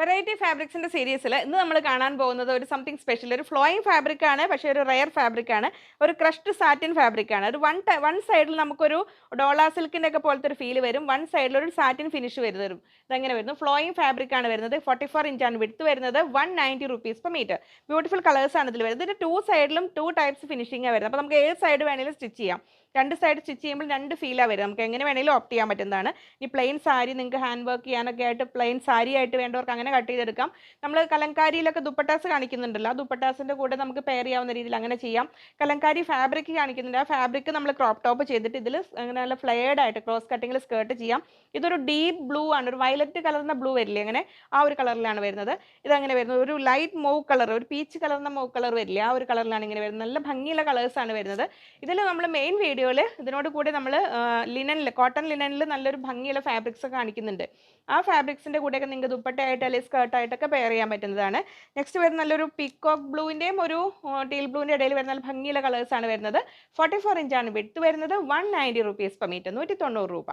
Variety ഫാബ്രിക്സിന്റെ സീരീസിൽ ഇന്ന് നമ്മൾ കാണാൻ പോകുന്നത് ഒരു സംതിങ് സ്പെഷ്യൽ ഒരു ഫ്ലോയിങ് ഫാബ്രിക് ആണ് പക്ഷേ ഒരു റയർ ഫാബ്രിക് ആണ് ഒരു ക്രഷ്ഡ് സാറ്റിൻ ഫാബ്രിക് ആണ്. ഒരു വൺ വൺ സൈഡിൽ നമുക്കൊരു ഡോളാ സിൽക്കിന്റെ ഒക്കെ പോലത്തെ ഒരു ഫീൽ വരും വൺ സൈഡിൽ ഒരു സാറ്റിൻ ഫിനിഷ് വരുന്നത് വരും ഇതെങ്ങനെ വരുന്നു. ഫ്ലോയിങ് ഫാബ്രിക് ആണ് വരുന്നത് ഫോർട്ടി ഫോർ ഇഞ്ചാണ് വിടുത്ത് വരുന്നത് one ninety rupees per metre beautiful colours ആണ് ഇതിൽ വരുന്നത്. ഇതിന്റെ ടു സൈഡിലും ടു ടൈപ്സ് ഫിനിഷിംഗ് വരുന്നത്. അപ്പോൾ നമുക്ക് ഏത് സൈഡ് വേണമെങ്കിലും സ്റ്റിച്ച് ചെയ്യാം. രണ്ട് സൈഡ് സ്റ്റിച്ച് ചെയ്യുമ്പോൾ രണ്ട് ഫീലാണ് വരും. നമുക്ക് എങ്ങനെ വേണമെങ്കിലും ഓപ്റ്റ് ചെയ്യാൻ പറ്റുന്നതാണ്. ഇനി പ്ലെയിൻ സാരി നിങ്ങൾക്ക് ഹാൻഡ് വർക്ക് ചെയ്യാനൊക്കെ ആയിട്ട് പ്ലെയിൻ സാരി ആയിട്ട് വേണ്ടവർക്ക് അങ്ങനെ കട്ട് ചെയ്തെടുക്കാം. നമ്മൾ കലങ്കാരിയിലൊക്കെ ദുപ്പട്ടാസ് കാണിക്കുന്നുണ്ടല്ലോ ദുപ്പട്ടാസിന്റെ കൂടെ നമുക്ക് പെയർ ചെയ്യാവുന്ന രീതിയിൽ അങ്ങനെ ചെയ്യാം. കലങ്കാരി ഫാബ്രിക് കാണിക്കുന്നുണ്ട്. ആ ഫാബ്രിക് നമ്മൾ ക്രോപ്പ് ടോപ്പ് ചെയ്തിട്ട് ഇതിൽ അങ്ങനെ നല്ല ഫ്ലെയർഡ് ആയിട്ട് ക്രോസ് കട്ടിങ്ങിൽ സ്കേർട്ട് ചെയ്യാം. ഇതൊരു ഡീപ്പ് ബ്ലൂ ആണ്. ഒരു വയലറ്റ് കളർന്ന ബ്ലൂ വരില്ലേ അങ്ങനെ ആ ഒരു കളറിലാണ് വരുന്നത്. ഇതങ്ങനെ വരുന്നത് ഒരു ലൈറ്റ് മൂവ് കളർ ഒരു പീച്ച് കളറിന്റെ മൂവ് കളർ വരില്ലേ ആ ഒരു കളറിലാണ് ഇങ്ങനെ വരുന്നത്. നല്ല ഭംഗിയുള്ള കളേഴ്സാണ് വരുന്നത്. ഇതിൽ നമ്മൾ മെയിൻ വീഡിയോയിൽ ഇതിനോട് കൂടി നമ്മൾ ലിനനിൽ കോട്ടൺ ലിനനിൽ നല്ലൊരു ഭംഗിയുള്ള ഫാബ്രിക്സ് കാണിക്കുന്നുണ്ട്. ആ ഫാബ്രിക്സിന്റെ കൂടെയൊക്കെ നിങ്ങൾക്ക് ദുപ്പട്ടയായിട്ട് അല്ലെങ്കിൽ സ്കേർട്ടായിട്ടൊക്കെ പെയർ ചെയ്യാൻ പറ്റുന്നതാണ്. നെക്സ്റ്റ് വരുന്ന നല്ലൊരു പിക്കോക്ക് ബ്ലൂവിന്റെയും ഒരു ടീൽ ബ്ലൂവിന്റെ ഇടയിൽ വരുന്ന നല്ല ഭംഗിയുള്ള കളേഴ്സാണ് വരുന്നത്. ഫോർട്ടി ഫോർ ഇഞ്ചാണ് വിട്ട് വരുന്നത് one ninety rupees per metre നൂറ്റി തൊണ്ണൂറ് രൂപ.